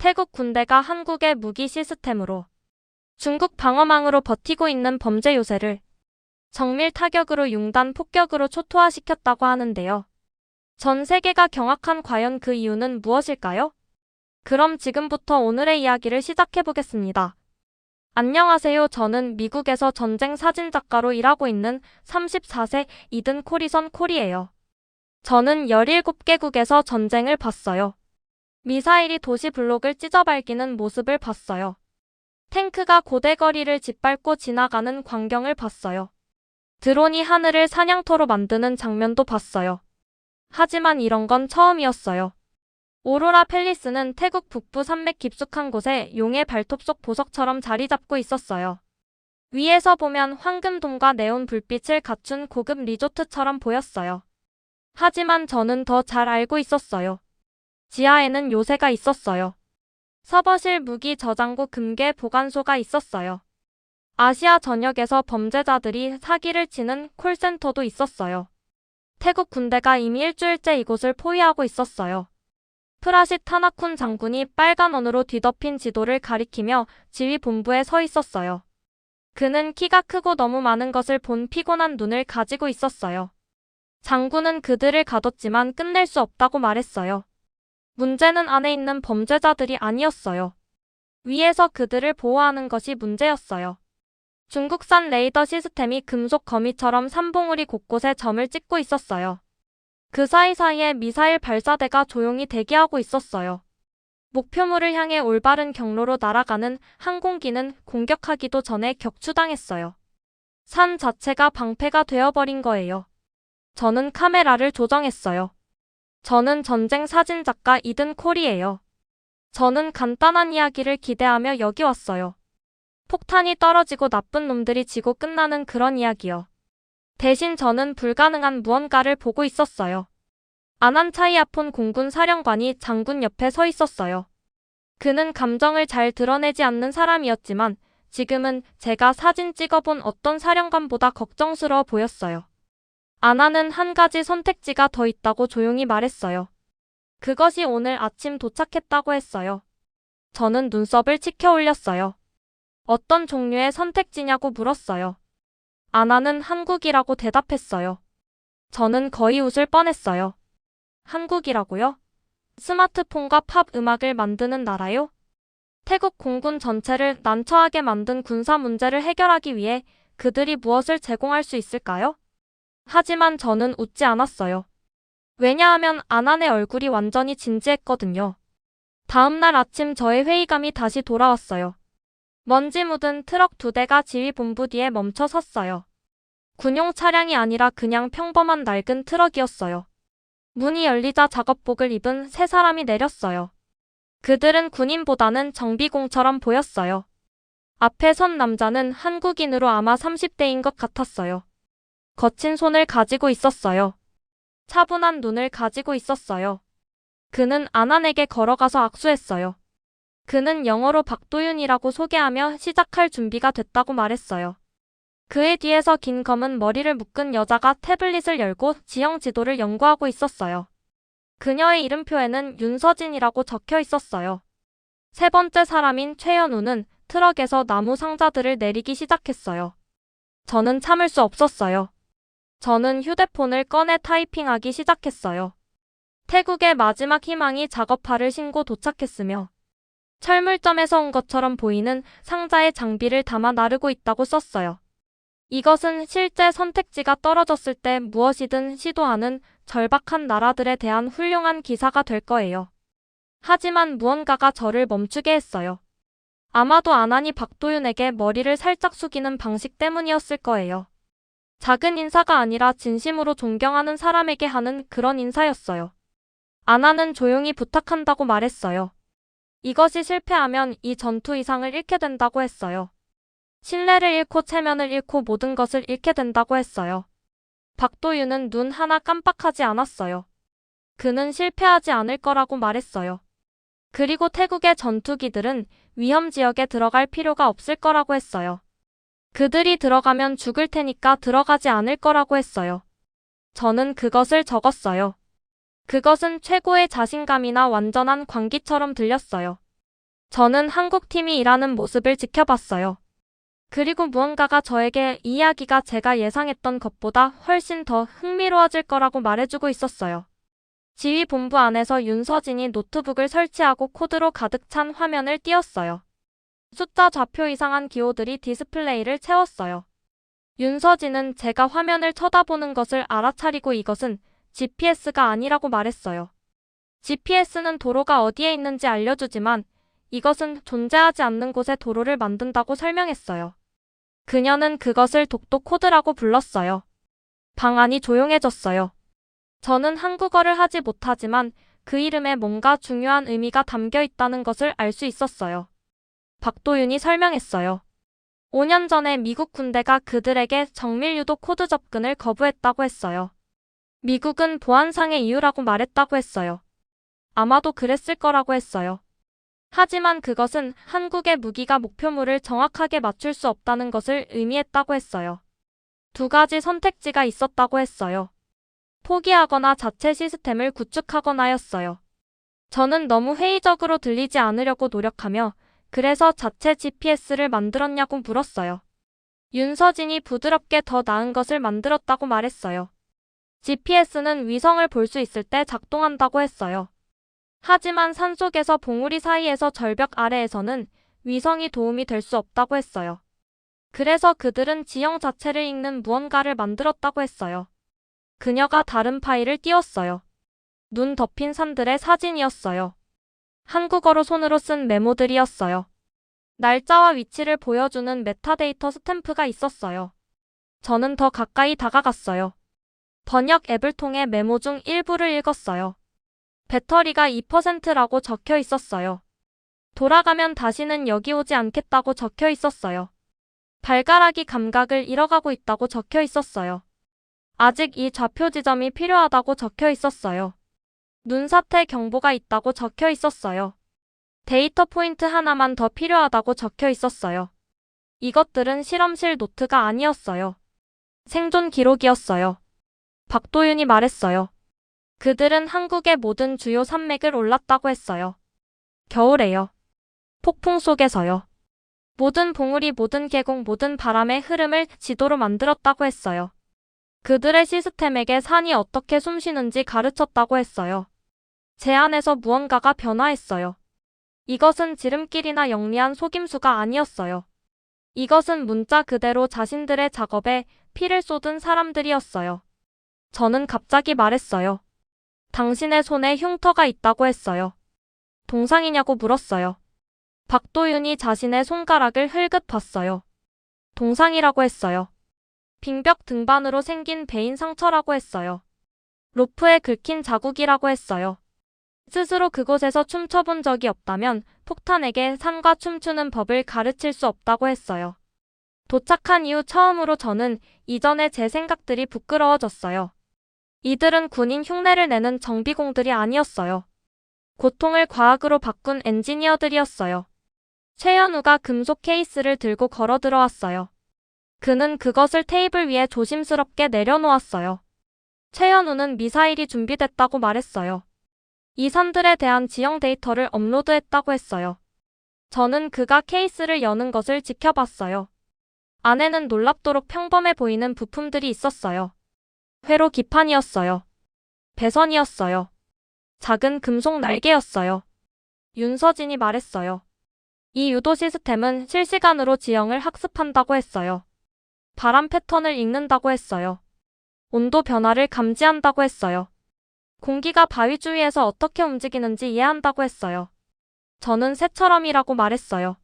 태국 군대가 한국의 무기 시스템으로 중국 방어망으로 버티고 있는 범죄 요새를 정밀 타격으로 융단 폭격으로 초토화시켰다고 하는데요. 전 세계가 경악한 과연 그 이유는 무엇일까요? 그럼 지금부터 오늘의 이야기를 시작해 보겠습니다. 안녕하세요. 저는 미국에서 전쟁 사진 작가로 일하고 있는 34세 이든 코리선 콜이에요. 저는 17개국에서 전쟁을 봤어요. 미사일이 도시 블록을 찢어발기는 모습을 봤어요. 탱크가 고대 거리를 짓밟고 지나가는 광경을 봤어요. 드론이 하늘을 사냥터로 만드는 장면도 봤어요. 하지만 이런 건 처음이었어요. 오로라 팰리스는 태국 북부 산맥 깊숙한 곳에 용의 발톱 속 보석처럼 자리 잡고 있었어요. 위에서 보면 황금돔과 네온 불빛을 갖춘 고급 리조트처럼 보였어요. 하지만 저는 더 잘 알고 있었어요. 지하에는 요새가 있었어요. 서버실 무기 저장고 금괴 보관소가 있었어요. 아시아 전역에서 범죄자들이 사기를 치는 콜센터도 있었어요. 태국 군대가 이미 일주일째 이곳을 포위하고 있었어요. 프라싯 타나쿤 장군이 빨간 원으로 뒤덮인 지도를 가리키며 지휘 본부에 서 있었어요. 그는 키가 크고 너무 많은 것을 본 피곤한 눈을 가지고 있었어요. 장군은 그들을 가뒀지만 끝낼 수 없다고 말했어요. 문제는 안에 있는 범죄자들이 아니었어요. 위에서 그들을 보호하는 것이 문제였어요. 중국산 레이더 시스템이 금속 거미처럼 산봉우리 곳곳에 점을 찍고 있었어요. 그 사이사이에 미사일 발사대가 조용히 대기하고 있었어요. 목표물을 향해 올바른 경로로 날아가는 항공기는 공격하기도 전에 격추당했어요. 산 자체가 방패가 되어버린 거예요. 저는 카메라를 조정했어요. 저는 전쟁 사진 작가 이든 콜이에요. 저는 간단한 이야기를 기대하며 여기 왔어요. 폭탄이 떨어지고 나쁜 놈들이 지고 끝나는 그런 이야기요. 대신 저는 불가능한 무언가를 보고 있었어요. 아난차이아폰 공군 사령관이 장군 옆에 서 있었어요. 그는 감정을 잘 드러내지 않는 사람이었지만 지금은 제가 사진 찍어본 어떤 사령관보다 걱정스러워 보였어요. 아나는 한 가지 선택지가 더 있다고 조용히 말했어요. 그것이 오늘 아침 도착했다고 했어요. 저는 눈썹을 치켜 올렸어요. 어떤 종류의 선택지냐고 물었어요. 아나는 한국이라고 대답했어요. 저는 거의 웃을 뻔했어요. 한국이라고요? 스마트폰과 팝 음악을 만드는 나라요? 태국 공군 전체를 난처하게 만든 군사 문제를 해결하기 위해 그들이 무엇을 제공할 수 있을까요? 하지만 저는 웃지 않았어요. 왜냐하면 아난의 얼굴이 완전히 진지했거든요. 다음날 아침 저의 회의감이 다시 돌아왔어요. 먼지 묻은 트럭 두 대가 지휘본부 뒤에 멈춰 섰어요. 군용 차량이 아니라 그냥 평범한 낡은 트럭이었어요. 문이 열리자 작업복을 입은 세 사람이 내렸어요. 그들은 군인보다는 정비공처럼 보였어요. 앞에 선 남자는 한국인으로 아마 30대인 것 같았어요. 거친 손을 가지고 있었어요. 차분한 눈을 가지고 있었어요. 그는 아난에게 걸어가서 악수했어요. 그는 영어로 박도윤이라고 소개하며 시작할 준비가 됐다고 말했어요. 그의 뒤에서 긴 검은 머리를 묶은 여자가 태블릿을 열고 지형 지도를 연구하고 있었어요. 그녀의 이름표에는 윤서진이라고 적혀 있었어요. 세 번째 사람인 최연우는 트럭에서 나무 상자들을 내리기 시작했어요. 저는 참을 수 없었어요. 저는 휴대폰을 꺼내 타이핑하기 시작했어요. 태국의 마지막 희망이 작업화를 신고 도착했으며 철물점에서 온 것처럼 보이는 상자에 장비를 담아 나르고 있다고 썼어요. 이것은 실제 선택지가 떨어졌을 때 무엇이든 시도하는 절박한 나라들에 대한 훌륭한 기사가 될 거예요. 하지만 무언가가 저를 멈추게 했어요. 아마도 아난이 박도윤에게 머리를 살짝 숙이는 방식 때문이었을 거예요. 작은 인사가 아니라 진심으로 존경하는 사람에게 하는 그런 인사였어요. 아나는 조용히 부탁한다고 말했어요. 이것이 실패하면 이 전투 이상을 잃게 된다고 했어요. 신뢰를 잃고 체면을 잃고 모든 것을 잃게 된다고 했어요. 박도윤은 눈 하나 깜빡하지 않았어요. 그는 실패하지 않을 거라고 말했어요. 그리고 태국의 전투기들은 위험 지역에 들어갈 필요가 없을 거라고 했어요. 그들이 들어가면 죽을 테니까 들어가지 않을 거라고 했어요. 저는 그것을 적었어요. 그것은 최고의 자신감이나 완전한 광기처럼 들렸어요. 저는 한국팀이 일하는 모습을 지켜봤어요. 그리고 무언가가 저에게 이 이야기가 제가 예상했던 것보다 훨씬 더 흥미로워질 거라고 말해주고 있었어요. 지휘본부 안에서 윤서진이 노트북을 설치하고 코드로 가득 찬 화면을 띄웠어요. 숫자 좌표 이상한 기호들이 디스플레이를 채웠어요. 윤서진은 제가 화면을 쳐다보는 것을 알아차리고 이것은 GPS가 아니라고 말했어요. GPS는 도로가 어디에 있는지 알려주지만 이것은 존재하지 않는 곳에 도로를 만든다고 설명했어요. 그녀는 그것을 독도 코드라고 불렀어요. 방 안이 조용해졌어요. 저는 한국어를 하지 못하지만 그 이름에 뭔가 중요한 의미가 담겨 있다는 것을 알 수 있었어요. 박도윤이 설명했어요. 5년 전에 미국 군대가 그들에게 정밀 유도 코드 접근을 거부했다고 했어요. 미국은 보안상의 이유라고 말했다고 했어요. 아마도 그랬을 거라고 했어요. 하지만 그것은 한국의 무기가 목표물을 정확하게 맞출 수 없다는 것을 의미했다고 했어요. 두 가지 선택지가 있었다고 했어요. 포기하거나 자체 시스템을 구축하거나였어요. 저는 너무 회의적으로 들리지 않으려고 노력하며 그래서 자체 GPS를 만들었냐고 물었어요. 윤서진이 부드럽게 더 나은 것을 만들었다고 말했어요. GPS는 위성을 볼 수 있을 때 작동한다고 했어요. 하지만 산속에서 봉우리 사이에서 절벽 아래에서는 위성이 도움이 될 수 없다고 했어요. 그래서 그들은 지형 자체를 읽는 무언가를 만들었다고 했어요. 그녀가 다른 파일을 띄웠어요. 눈 덮인 산들의 사진이었어요. 한국어로 손으로 쓴 메모들이었어요. 날짜와 위치를 보여주는 메타데이터 스탬프가 있었어요. 저는 더 가까이 다가갔어요. 번역 앱을 통해 메모 중 일부를 읽었어요. 배터리가 2%라고 적혀 있었어요. 돌아가면 다시는 여기 오지 않겠다고 적혀 있었어요. 발가락이 감각을 잃어가고 있다고 적혀 있었어요. 아직 이 좌표 지점이 필요하다고 적혀 있었어요. 눈사태 경보가 있다고 적혀 있었어요. 데이터 포인트 하나만 더 필요하다고 적혀 있었어요. 이것들은 실험실 노트가 아니었어요. 생존 기록이었어요. 박도윤이 말했어요. 그들은 한국의 모든 주요 산맥을 올랐다고 했어요. 겨울에요. 폭풍 속에서요. 모든 봉우리, 모든 계곡, 모든 바람의 흐름을 지도로 만들었다고 했어요. 그들의 시스템에게 산이 어떻게 숨쉬는지 가르쳤다고 했어요. 제 안에서 무언가가 변화했어요. 이것은 지름길이나 영리한 속임수가 아니었어요. 이것은 문자 그대로 자신들의 작업에 피를 쏟은 사람들이었어요. 저는 갑자기 말했어요. 당신의 손에 흉터가 있다고 했어요. 동상이냐고 물었어요. 박도윤이 자신의 손가락을 흘긋 봤어요. 동상이라고 했어요. 빙벽 등반으로 생긴 베인 상처라고 했어요. 로프에 긁힌 자국이라고 했어요. 스스로 그곳에서 춤춰본 적이 없다면 폭탄에게 산과 춤추는 법을 가르칠 수 없다고 했어요. 도착한 이후 처음으로 저는 이전에 제 생각들이 부끄러워졌어요. 이들은 군인 흉내를 내는 정비공들이 아니었어요. 고통을 과학으로 바꾼 엔지니어들이었어요. 최현우가 금속 케이스를 들고 걸어 들어왔어요. 그는 그것을 테이블 위에 조심스럽게 내려놓았어요. 최현우는 미사일이 준비됐다고 말했어요. 이 산들에 대한 지형 데이터를 업로드했다고 했어요. 저는 그가 케이스를 여는 것을 지켜봤어요. 안에는 놀랍도록 평범해 보이는 부품들이 있었어요. 회로 기판이었어요. 배선이었어요. 작은 금속 날개였어요. 윤서진이 말했어요. 이 유도 시스템은 실시간으로 지형을 학습한다고 했어요. 바람 패턴을 읽는다고 했어요. 온도 변화를 감지한다고 했어요. 공기가 바위 주위에서 어떻게 움직이는지 이해한다고 했어요. 저는 새처럼이라고 말했어요.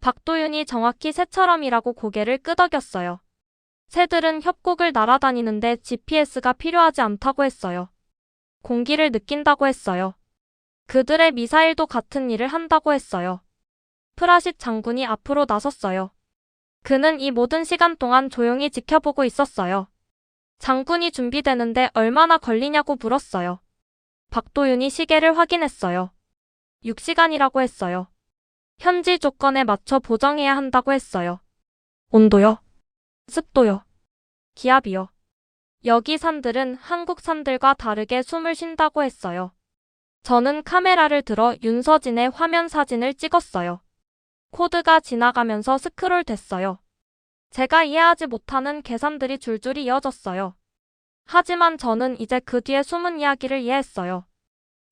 박도윤이 정확히 새처럼이라고 고개를 끄덕였어요. 새들은 협곡을 날아다니는데 GPS가 필요하지 않다고 했어요. 공기를 느낀다고 했어요. 그들의 미사일도 같은 일을 한다고 했어요. 프라싯 장군이 앞으로 나섰어요. 그는 이 모든 시간 동안 조용히 지켜보고 있었어요. 장군이 준비되는데 얼마나 걸리냐고 물었어요. 박도윤이 시계를 확인했어요. 6시간이라고 했어요. 현지 조건에 맞춰 보정해야 한다고 했어요. 온도요? 습도요. 기압이요. 여기 산들은 한국 산들과 다르게 숨을 쉰다고 했어요. 저는 카메라를 들어 윤서진의 화면 사진을 찍었어요. 코드가 지나가면서 스크롤 됐어요. 제가 이해하지 못하는 계산들이 줄줄이 이어졌어요. 하지만 저는 이제 그 뒤에 숨은 이야기를 이해했어요.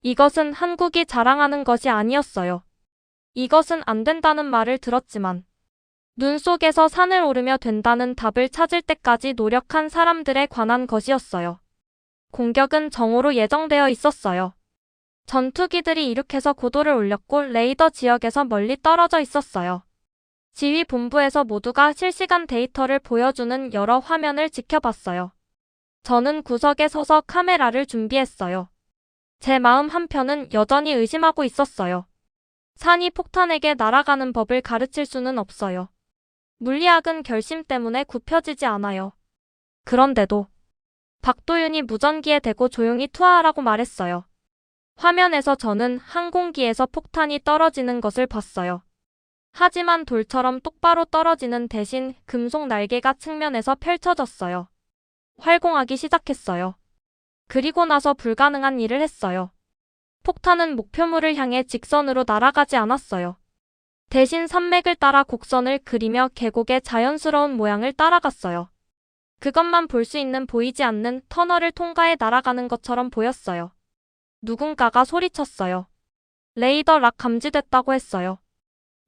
이것은 한국이 자랑하는 것이 아니었어요. 이것은 안 된다는 말을 들었지만 눈 속에서 산을 오르며 된다는 답을 찾을 때까지 노력한 사람들에 관한 것이었어요. 공격은 정오로 예정되어 있었어요. 전투기들이 이륙해서 고도를 올렸고 레이더 지역에서 멀리 떨어져 있었어요. 지휘 본부에서 모두가 실시간 데이터를 보여주는 여러 화면을 지켜봤어요. 저는 구석에 서서 카메라를 준비했어요. 제 마음 한편은 여전히 의심하고 있었어요. 산이 폭탄에게 날아가는 법을 가르칠 수는 없어요. 물리학은 결심 때문에 굽혀지지 않아요. 그런데도 박도윤이 무전기에 대고 조용히 투하하라고 말했어요. 화면에서 저는 항공기에서 폭탄이 떨어지는 것을 봤어요. 하지만 돌처럼 똑바로 떨어지는 대신 금속 날개가 측면에서 펼쳐졌어요. 활공하기 시작했어요. 그리고 나서 불가능한 일을 했어요. 폭탄은 목표물을 향해 직선으로 날아가지 않았어요. 대신 산맥을 따라 곡선을 그리며 계곡의 자연스러운 모양을 따라갔어요. 그것만 볼 수 있는 보이지 않는 터널을 통과해 날아가는 것처럼 보였어요. 누군가가 소리쳤어요. 레이더 락 감지됐다고 했어요.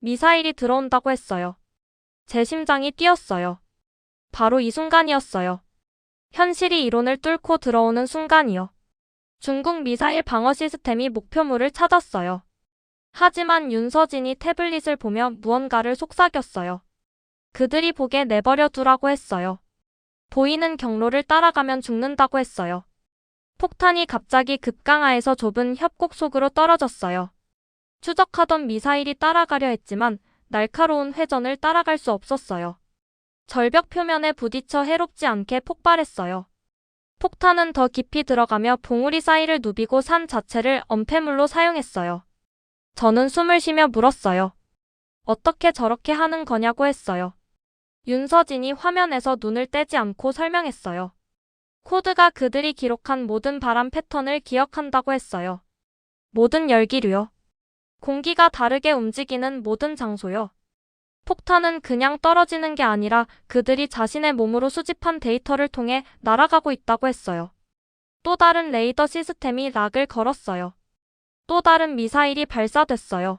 미사일이 들어온다고 했어요. 제 심장이 뛰었어요. 바로 이 순간이었어요. 현실이 이론을 뚫고 들어오는 순간이요. 중국 미사일 방어 시스템이 목표물을 찾았어요. 하지만 윤서진이 태블릿을 보며 무언가를 속삭였어요. 그들이 보게 내버려 두라고 했어요. 보이는 경로를 따라가면 죽는다고 했어요. 폭탄이 갑자기 급강하에서 좁은 협곡 속으로 떨어졌어요. 추적하던 미사일이 따라가려 했지만 날카로운 회전을 따라갈 수 없었어요. 절벽 표면에 부딪혀 해롭지 않게 폭발했어요. 폭탄은 더 깊이 들어가며 봉우리 사이를 누비고 산 자체를 엄폐물로 사용했어요. 저는 숨을 쉬며 물었어요. 어떻게 저렇게 하는 거냐고 했어요. 윤서진이 화면에서 눈을 떼지 않고 설명했어요. 코드가 그들이 기록한 모든 바람 패턴을 기억한다고 했어요. 모든 열기류요. 공기가 다르게 움직이는 모든 장소요. 폭탄은 그냥 떨어지는 게 아니라 그들이 자신의 몸으로 수집한 데이터를 통해 날아가고 있다고 했어요. 또 다른 레이더 시스템이 락을 걸었어요. 또 다른 미사일이 발사됐어요.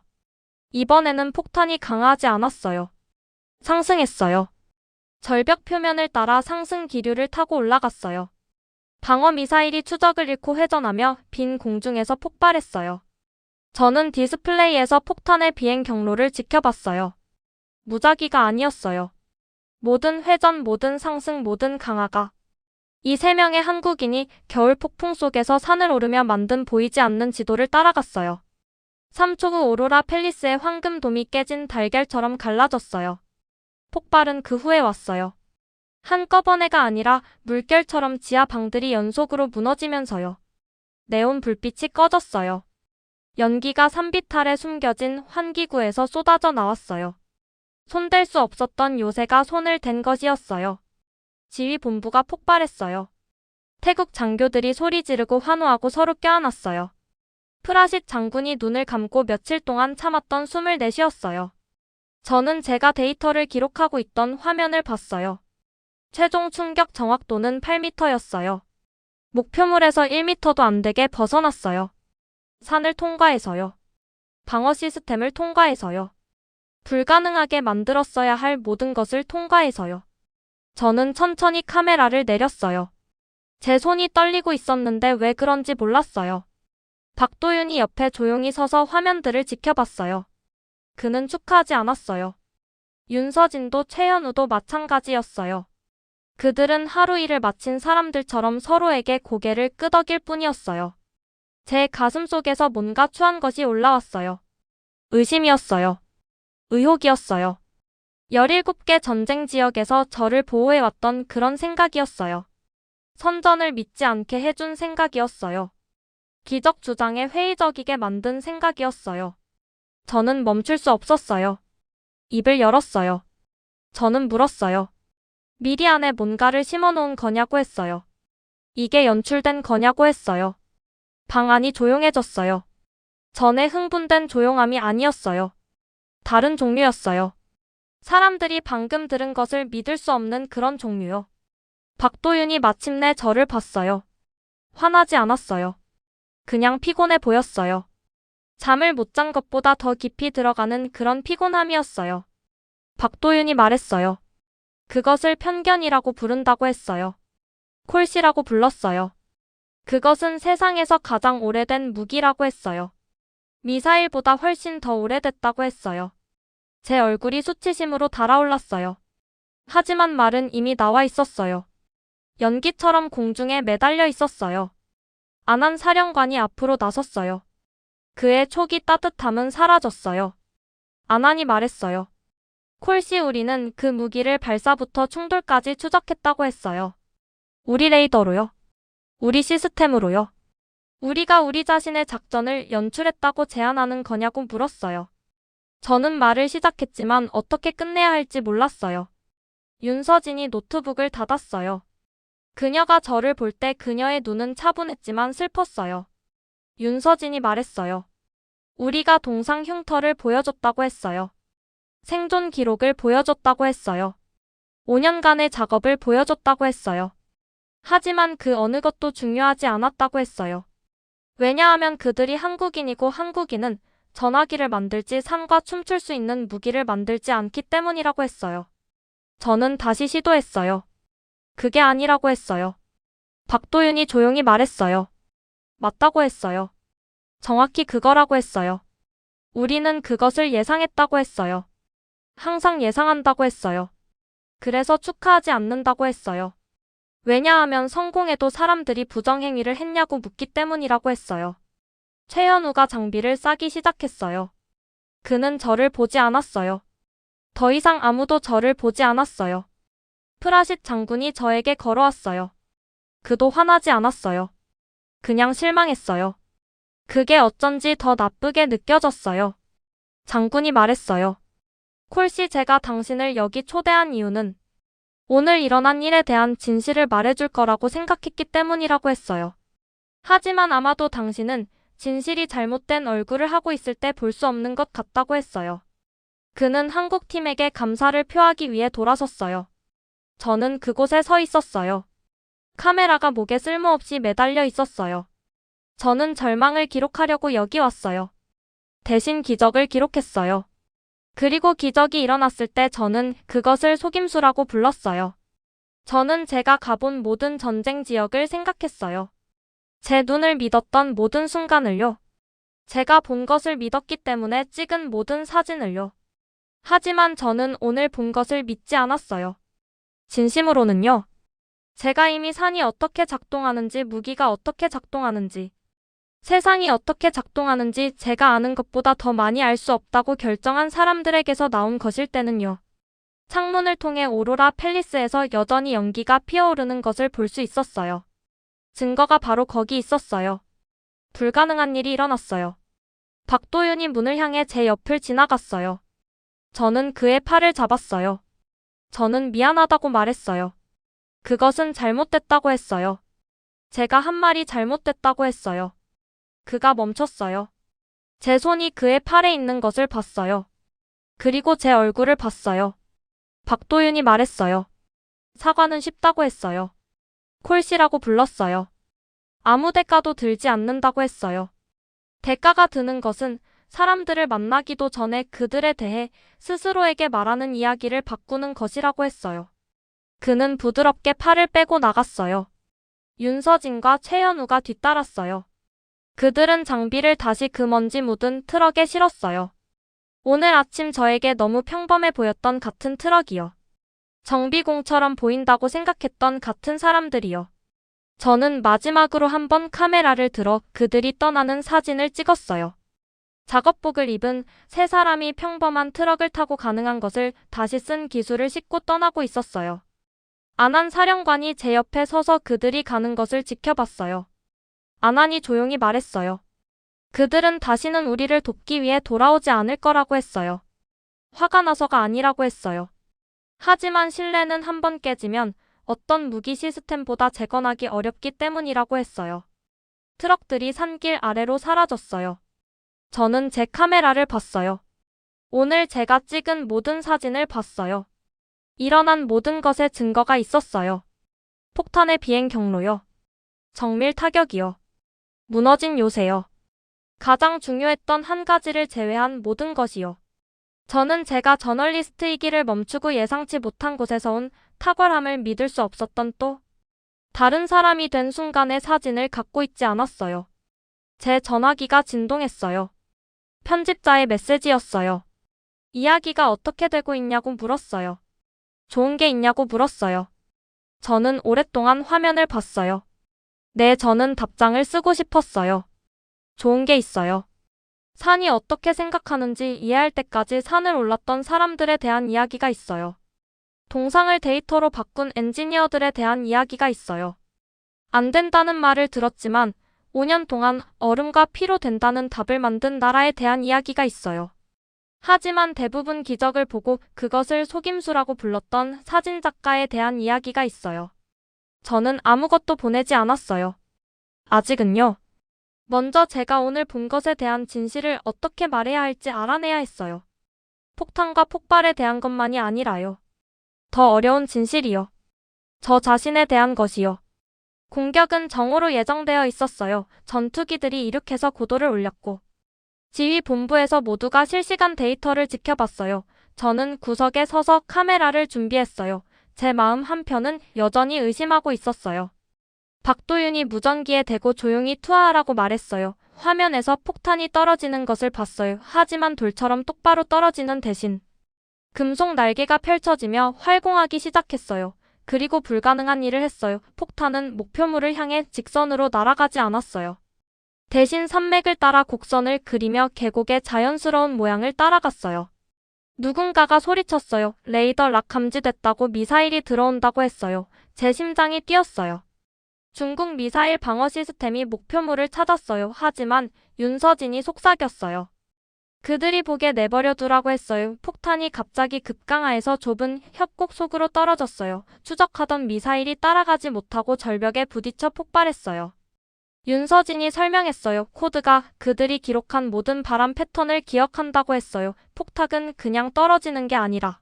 이번에는 폭탄이 강하지 않았어요. 상승했어요. 절벽 표면을 따라 상승 기류를 타고 올라갔어요. 방어 미사일이 추적을 잃고 회전하며 빈 공중에서 폭발했어요. 저는 디스플레이에서 폭탄의 비행 경로를 지켜봤어요. 무작위가 아니었어요. 모든 회전, 모든 상승, 모든 강화가. 이 세 명의 한국인이 겨울 폭풍 속에서 산을 오르며 만든 보이지 않는 지도를 따라갔어요. 3초 후 오로라 팰리스의 황금돔이 깨진 달걀처럼 갈라졌어요. 폭발은 그 후에 왔어요. 한꺼번에가 아니라 물결처럼 지하 방들이 연속으로 무너지면서요. 네온 불빛이 꺼졌어요. 연기가 산비탈에 숨겨진 환기구에서 쏟아져 나왔어요. 손댈 수 없었던 요새가 손을 댄 것이었어요. 지휘본부가 폭발했어요. 태국 장교들이 소리 지르고 환호하고 서로 껴안았어요. 프라싯 장군이 눈을 감고 며칠 동안 참았던 숨을 내쉬었어요. 저는 제가 데이터를 기록하고 있던 화면을 봤어요. 최종 충격 정확도는 8m였어요. 목표물에서 1m도 안 되게 벗어났어요. 산을 통과해서요. 방어 시스템을 통과해서요. 불가능하게 만들었어야 할 모든 것을 통과해서요. 저는 천천히 카메라를 내렸어요. 제 손이 떨리고 있었는데 왜 그런지 몰랐어요. 박도윤이 옆에 조용히 서서 화면들을 지켜봤어요. 그는 축하하지 않았어요. 윤서진도 최현우도 마찬가지였어요. 그들은 하루 일을 마친 사람들처럼 서로에게 고개를 끄덕일 뿐이었어요. 제 가슴 속에서 뭔가 추한 것이 올라왔어요. 의심이었어요. 의혹이었어요. 17개 전쟁 지역에서 저를 보호해왔던 그런 생각이었어요. 선전을 믿지 않게 해준 생각이었어요. 기적 주장에 회의적이게 만든 생각이었어요. 저는 멈출 수 없었어요. 입을 열었어요. 저는 물었어요. 미리 안에 뭔가를 심어놓은 거냐고 했어요. 이게 연출된 거냐고 했어요. 방 안이 조용해졌어요. 전에 흥분된 조용함이 아니었어요. 다른 종류였어요. 사람들이 방금 들은 것을 믿을 수 없는 그런 종류요. 박도윤이 마침내 저를 봤어요. 화나지 않았어요. 그냥 피곤해 보였어요. 잠을 못 잔 것보다 더 깊이 들어가는 그런 피곤함이었어요. 박도윤이 말했어요. 그것을 편견이라고 부른다고 했어요. 콜시라고 불렀어요. 그것은 세상에서 가장 오래된 무기라고 했어요. 미사일보다 훨씬 더 오래됐다고 했어요. 제 얼굴이 수치심으로 달아올랐어요. 하지만 말은 이미 나와 있었어요. 연기처럼 공중에 매달려 있었어요. 안한 사령관이 앞으로 나섰어요. 그의 촉이 따뜻함은 사라졌어요. 아난이 말했어요. 콜시 우리는 그 무기를 발사부터 충돌까지 추적했다고 했어요. 우리 레이더로요. 우리 시스템으로요. 우리가 우리 자신의 작전을 연출했다고 제안하는 거냐고 물었어요. 저는 말을 시작했지만 어떻게 끝내야 할지 몰랐어요. 윤서진이 노트북을 닫았어요. 그녀가 저를 볼 때 그녀의 눈은 차분했지만 슬펐어요. 윤서진이 말했어요. 우리가 동상 흉터를 보여줬다고 했어요. 생존 기록을 보여줬다고 했어요. 5년간의 작업을 보여줬다고 했어요. 하지만 그 어느 것도 중요하지 않았다고 했어요. 왜냐하면 그들이 한국인이고 한국인은 전화기를 만들지 산과 춤출 수 있는 무기를 만들지 않기 때문이라고 했어요. 저는 다시 시도했어요. 그게 아니라고 했어요. 박도윤이 조용히 말했어요. 맞다고 했어요. 정확히 그거라고 했어요. 우리는 그것을 예상했다고 했어요. 항상 예상한다고 했어요. 그래서 축하하지 않는다고 했어요. 왜냐하면 성공해도 사람들이 부정행위를 했냐고 묻기 때문이라고 했어요. 최현우가 장비를 싸기 시작했어요. 그는 저를 보지 않았어요. 더 이상 아무도 저를 보지 않았어요. 프라싯 장군이 저에게 걸어왔어요. 그도 화나지 않았어요. 그냥 실망했어요. 그게 어쩐지 더 나쁘게 느껴졌어요. 장군이 말했어요. 콜씨 제가 당신을 여기 초대한 이유는 오늘 일어난 일에 대한 진실을 말해줄 거라고 생각했기 때문이라고 했어요. 하지만 아마도 당신은 진실이 잘못된 얼굴을 하고 있을 때 볼 수 없는 것 같다고 했어요. 그는 한국 팀에게 감사를 표하기 위해 돌아섰어요. 저는 그곳에 서 있었어요. 카메라가 목에 쓸모없이 매달려 있었어요. 저는 절망을 기록하려고 여기 왔어요. 대신 기적을 기록했어요. 그리고 기적이 일어났을 때 저는 그것을 속임수라고 불렀어요. 저는 제가 가본 모든 전쟁 지역을 생각했어요. 제 눈을 믿었던 모든 순간을요. 제가 본 것을 믿었기 때문에 찍은 모든 사진을요. 하지만 저는 오늘 본 것을 믿지 않았어요. 진심으로는요. 제가 이미 산이 어떻게 작동하는지, 무기가 어떻게 작동하는지, 세상이 어떻게 작동하는지 제가 아는 것보다 더 많이 알 수 없다고 결정한 사람들에게서 나온 것일 때는요. 창문을 통해 오로라 팰리스에서 여전히 연기가 피어오르는 것을 볼 수 있었어요. 증거가 바로 거기 있었어요. 불가능한 일이 일어났어요. 박도윤이 문을 향해 제 옆을 지나갔어요. 저는 그의 팔을 잡았어요. 저는 미안하다고 말했어요. 그것은 잘못됐다고 했어요. 제가 한 말이 잘못됐다고 했어요. 그가 멈췄어요. 제 손이 그의 팔에 있는 것을 봤어요. 그리고 제 얼굴을 봤어요. 박도윤이 말했어요. 사과는 쉽다고 했어요. 콜시라고 불렀어요. 아무 대가도 들지 않는다고 했어요. 대가가 드는 것은 사람들을 만나기도 전에 그들에 대해 스스로에게 말하는 이야기를 바꾸는 것이라고 했어요. 그는 부드럽게 팔을 빼고 나갔어요. 윤서진과 최현우가 뒤따랐어요. 그들은 장비를 다시 그 먼지 묻은 트럭에 실었어요. 오늘 아침 저에게 너무 평범해 보였던 같은 트럭이요. 정비공처럼 보인다고 생각했던 같은 사람들이요. 저는 마지막으로 한번 카메라를 들어 그들이 떠나는 사진을 찍었어요. 작업복을 입은 세 사람이 평범한 트럭을 타고 가능한 것을 다시 쓴 기술을 싣고 떠나고 있었어요. 아난 사령관이 제 옆에 서서 그들이 가는 것을 지켜봤어요. 아난이 조용히 말했어요. 그들은 다시는 우리를 돕기 위해 돌아오지 않을 거라고 했어요. 화가 나서가 아니라고 했어요. 하지만 신뢰는 한 번 깨지면 어떤 무기 시스템보다 재건하기 어렵기 때문이라고 했어요. 트럭들이 산길 아래로 사라졌어요. 저는 제 카메라를 봤어요. 오늘 제가 찍은 모든 사진을 봤어요. 일어난 모든 것에 증거가 있었어요. 폭탄의 비행 경로요. 정밀 타격이요. 무너진 요새요. 가장 중요했던 한 가지를 제외한 모든 것이요. 저는 제가 저널리스트이기를 멈추고 예상치 못한 곳에서 온 탁월함을 믿을 수 없었던 또 다른 사람이 된 순간의 사진을 갖고 있지 않았어요. 제 전화기가 진동했어요. 편집자의 메시지였어요. 이야기가 어떻게 되고 있냐고 물었어요. 좋은 게 있냐고 물었어요. 저는 오랫동안 화면을 봤어요. 네, 저는 답장을 쓰고 싶었어요. 좋은 게 있어요. 산이 어떻게 생각하는지 이해할 때까지 산을 올랐던 사람들에 대한 이야기가 있어요. 동상을 데이터로 바꾼 엔지니어들에 대한 이야기가 있어요. 안 된다는 말을 들었지만 5년 동안 얼음과 피로 된다는 답을 만든 나라에 대한 이야기가 있어요. 하지만 대부분 기적을 보고 그것을 속임수라고 불렀던 사진작가에 대한 이야기가 있어요. 저는 아무것도 보내지 않았어요. 아직은요. 먼저 제가 오늘 본 것에 대한 진실을 어떻게 말해야 할지 알아내야 했어요. 폭탄과 폭발에 대한 것만이 아니라요. 더 어려운 진실이요. 저 자신에 대한 것이요. 공격은 정오로 예정되어 있었어요. 전투기들이 이륙해서 고도를 올렸고 지휘 본부에서 모두가 실시간 데이터를 지켜봤어요. 저는 구석에 서서 카메라를 준비했어요. 제 마음 한편은 여전히 의심하고 있었어요. 박도윤이 무전기에 대고 조용히 투하하라고 말했어요. 화면에서 폭탄이 떨어지는 것을 봤어요. 하지만 돌처럼 똑바로 떨어지는 대신 금속 날개가 펼쳐지며 활공하기 시작했어요. 그리고 불가능한 일을 했어요. 폭탄은 목표물을 향해 직선으로 날아가지 않았어요. 대신 산맥을 따라 곡선을 그리며 계곡의 자연스러운 모양을 따라갔어요. 누군가가 소리쳤어요. 레이더 락 감지됐다고 미사일이 들어온다고 했어요. 제 심장이 뛰었어요. 중국 미사일 방어 시스템이 목표물을 찾았어요. 하지만 윤서진이 속삭였어요. 그들이 보게 내버려 두라고 했어요. 폭탄이 갑자기 급강하에서 좁은 협곡 속으로 떨어졌어요. 추적하던 미사일이 따라가지 못하고 절벽에 부딪혀 폭발했어요. 윤서진이 설명했어요. 코드가 그들이 기록한 모든 바람 패턴을 기억한다고 했어요. 폭탄은 그냥 떨어지는 게 아니라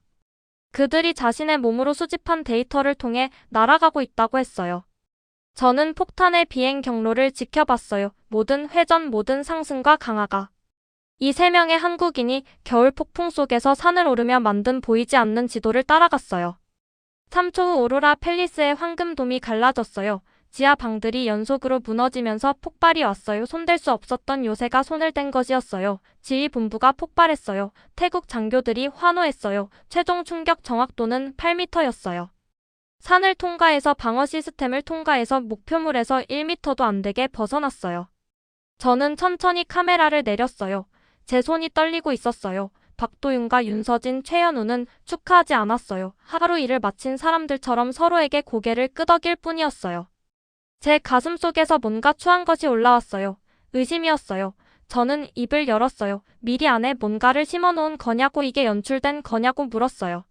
그들이 자신의 몸으로 수집한 데이터를 통해 날아가고 있다고 했어요. 저는 폭탄의 비행 경로를 지켜봤어요. 모든 회전, 모든 상승과 강화가. 이 세 명의 한국인이 겨울 폭풍 속에서 산을 오르며 만든 보이지 않는 지도를 따라갔어요. 3초 후 오로라 팰리스의 황금돔이 갈라졌어요. 지하 방들이 연속으로 무너지면서 폭발이 왔어요. 손댈 수 없었던 요새가 손을 댄 것이었어요. 지휘 본부가 폭발했어요. 태국 장교들이 환호했어요. 최종 충격 정확도는 8m였어요. 산을 통과해서 방어 시스템을 통과해서 목표물에서 1m도 안 되게 벗어났어요. 저는 천천히 카메라를 내렸어요. 제 손이 떨리고 있었어요. 박도윤과 윤서진, 최현우는 축하하지 않았어요. 하루 일을 마친 사람들처럼 서로에게 고개를 끄덕일 뿐이었어요. 제 가슴 속에서 뭔가 추한 것이 올라왔어요. 의심이었어요. 저는 입을 열었어요. 미리 안에 뭔가를 심어놓은 거냐고 이게 연출된 거냐고 물었어요.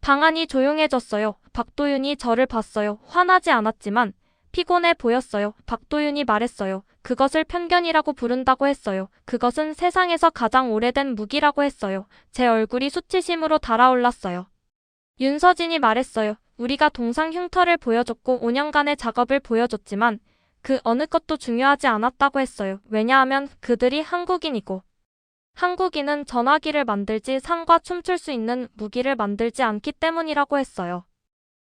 방 안이 조용해졌어요. 박도윤이 저를 봤어요. 화나지 않았지만 피곤해 보였어요. 박도윤이 말했어요. 그것을 편견이라고 부른다고 했어요. 그것은 세상에서 가장 오래된 무기라고 했어요. 제 얼굴이 수치심으로 달아올랐어요. 윤서진이 말했어요. 우리가 동상 흉터를 보여줬고 5년간의 작업을 보여줬지만 그 어느 것도 중요하지 않았다고 했어요. 왜냐하면 그들이 한국인이고 한국인은 전화기를 만들지 산과 춤출 수 있는 무기를 만들지 않기 때문이라고 했어요.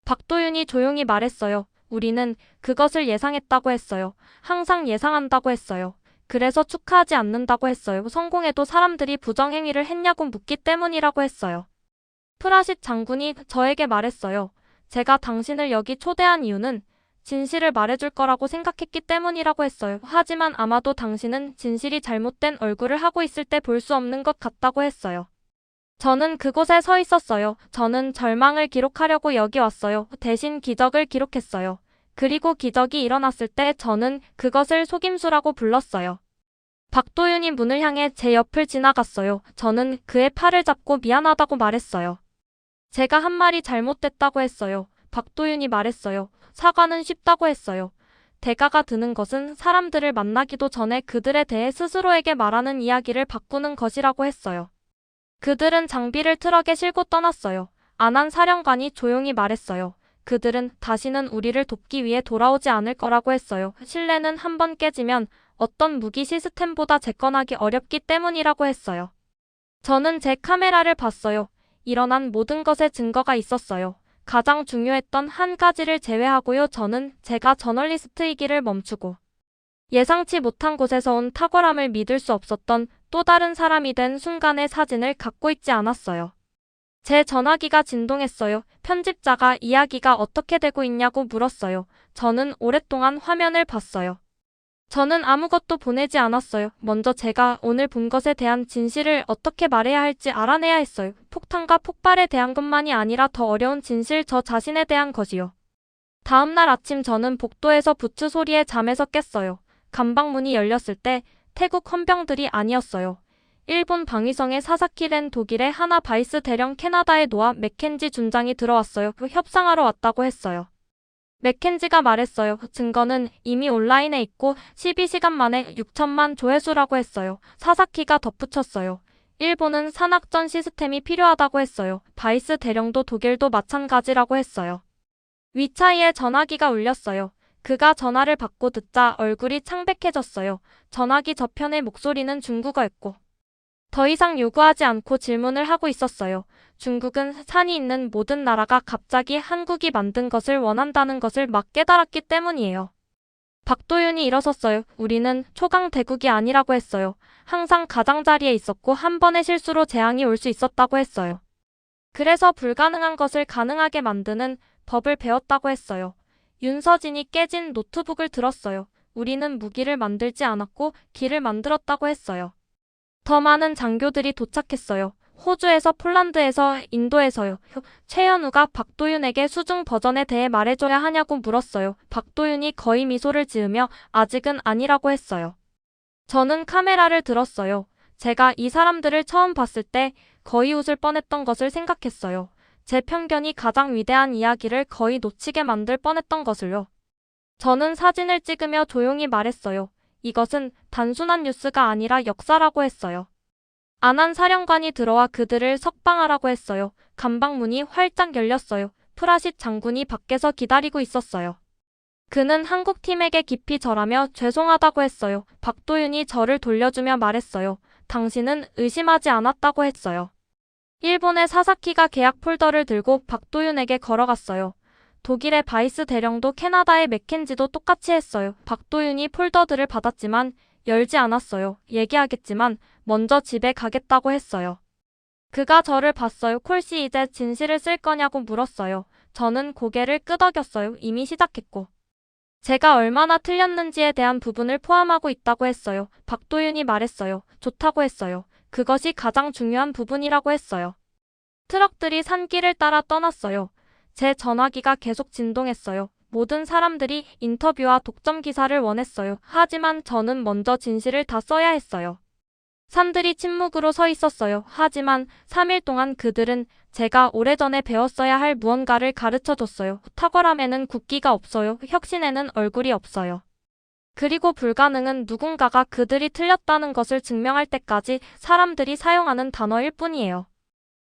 박도윤이 조용히 말했어요. 우리는 그것을 예상했다고 했어요. 항상 예상한다고 했어요. 그래서 축하하지 않는다고 했어요. 성공해도 사람들이 부정행위를 했냐고 묻기 때문이라고 했어요. 프라싯 장군이 저에게 말했어요. 제가 당신을 여기 초대한 이유는 진실을 말해줄 거라고 생각했기 때문이라고 했어요. 하지만 아마도 당신은 진실이 잘못된 얼굴을 하고 있을 때 볼 수 없는 것 같다고 했어요. 저는 그곳에 서 있었어요. 저는 절망을 기록하려고 여기 왔어요. 대신 기적을 기록했어요. 그리고 기적이 일어났을 때 저는 그것을 속임수라고 불렀어요. 박도윤이 문을 향해 제 옆을 지나갔어요. 저는 그의 팔을 잡고 미안하다고 말했어요. 제가 한 말이 잘못됐다고 했어요. 박도윤이 말했어요. 사과는 쉽다고 했어요. 대가가 드는 것은 사람들을 만나기도 전에 그들에 대해 스스로에게 말하는 이야기를 바꾸는 것이라고 했어요. 그들은 장비를 트럭에 싣고 떠났어요. 안한 사령관이 조용히 말했어요. 그들은 다시는 우리를 돕기 위해 돌아오지 않을 거라고 했어요. 신뢰는 한 번 깨지면 어떤 무기 시스템보다 재건하기 어렵기 때문이라고 했어요. 저는 제 카메라를 봤어요. 일어난 모든 것에 증거가 있었어요. 가장 중요했던 한 가지를 제외하고요. 저는 제가 저널리스트이기를 멈추고 예상치 못한 곳에서 온 탁월함을 믿을 수 없었던 또 다른 사람이 된 순간의 사진을 갖고 있지 않았어요. 제 전화기가 진동했어요. 편집자가 이야기가 어떻게 되고 있냐고 물었어요. 저는 오랫동안 화면을 봤어요. 저는 아무것도 보내지 않았어요. 먼저 제가 오늘 본 것에 대한 진실을 어떻게 말해야 할지 알아내야 했어요. 폭탄과 폭발에 대한 것만이 아니라 더 어려운 진실 저 자신에 대한 것이요. 다음날 아침 저는 복도에서 부츠 소리에 잠에서 깼어요. 감방문이 열렸을 때 태국 헌병들이 아니었어요. 일본 방위성의 사사키렌 독일의 하나 바이스 대령 캐나다의 노아 맥켄지 준장이 들어왔어요. 그 협상하러 왔다고 했어요. 맥켄지가 말했어요. 증거는 이미 온라인에 있고 12시간 만에 6천만 조회수라고 했어요. 사사키가 덧붙였어요. 일본은 산악전 시스템이 필요하다고 했어요. 바이스 대령도 독일도 마찬가지라고 했어요. 위차이의 전화기가 울렸어요. 그가 전화를 받고 듣자 얼굴이 창백해졌어요. 전화기 저편의 목소리는 중국어였고 더 이상 요구하지 않고 질문을 하고 있었어요. 중국은 산이 있는 모든 나라가 갑자기 한국이 만든 것을 원한다는 것을 막 깨달았기 때문이에요. 박도윤이 일어섰어요. 우리는 초강 대국이 아니라고 했어요. 항상 가장자리에 있었고 한 번의 실수로 재앙이 올 수 있었다고 했어요. 그래서 불가능한 것을 가능하게 만드는 법을 배웠다고 했어요. 윤서진이 깨진 노트북을 들었어요. 우리는 무기를 만들지 않았고 길을 만들었다고 했어요. 더 많은 장교들이 도착했어요. 호주에서 폴란드에서 인도에서요. 최현우가 박도윤에게 수중 버전에 대해 말해줘야 하냐고 물었어요. 박도윤이 거의 미소를 지으며 아직은 아니라고 했어요. 저는 카메라를 들었어요. 제가 이 사람들을 처음 봤을 때 거의 웃을 뻔했던 것을 생각했어요. 제 편견이 가장 위대한 이야기를 거의 놓치게 만들 뻔했던 것을요. 저는 사진을 찍으며 조용히 말했어요. 이것은 단순한 뉴스가 아니라 역사라고 했어요. 안한 사령관이 들어와 그들을 석방하라고 했어요. 감방문이 활짝 열렸어요. 프라싯 장군이 밖에서 기다리고 있었어요. 그는 한국팀에게 깊이 절하며 죄송하다고 했어요. 박도윤이 저를 돌려주며 말했어요. 당신은 의심하지 않았다고 했어요. 일본의 사사키가 계약 폴더를 들고 박도윤에게 걸어갔어요. 독일의 바이스 대령도 캐나다의 맥켄지도 똑같이 했어요. 박도윤이 폴더들을 받았지만 열지 않았어요. 얘기하겠지만 먼저 집에 가겠다고 했어요. 그가 저를 봤어요. 콜씨 이제 진실을 쓸 거냐고 물었어요. 저는 고개를 끄덕였어요. 이미 시작했고. 제가 얼마나 틀렸는지에 대한 부분을 포함하고 있다고 했어요. 박도윤이 말했어요. 좋다고 했어요. 그것이 가장 중요한 부분이라고 했어요. 트럭들이 산길을 따라 떠났어요. 제 전화기가 계속 진동했어요. 모든 사람들이 인터뷰와 독점 기사를 원했어요. 하지만 저는 먼저 진실을 다 써야 했어요. 산들이 침묵으로 서 있었어요. 하지만 3일 동안 그들은 제가 오래전에 배웠어야 할 무언가를 가르쳐 줬어요. 탁월함에는 국기가 없어요. 혁신에는 얼굴이 없어요. 그리고 불가능은 누군가가 그들이 틀렸다는 것을 증명할 때까지 사람들이 사용하는 단어일 뿐이에요.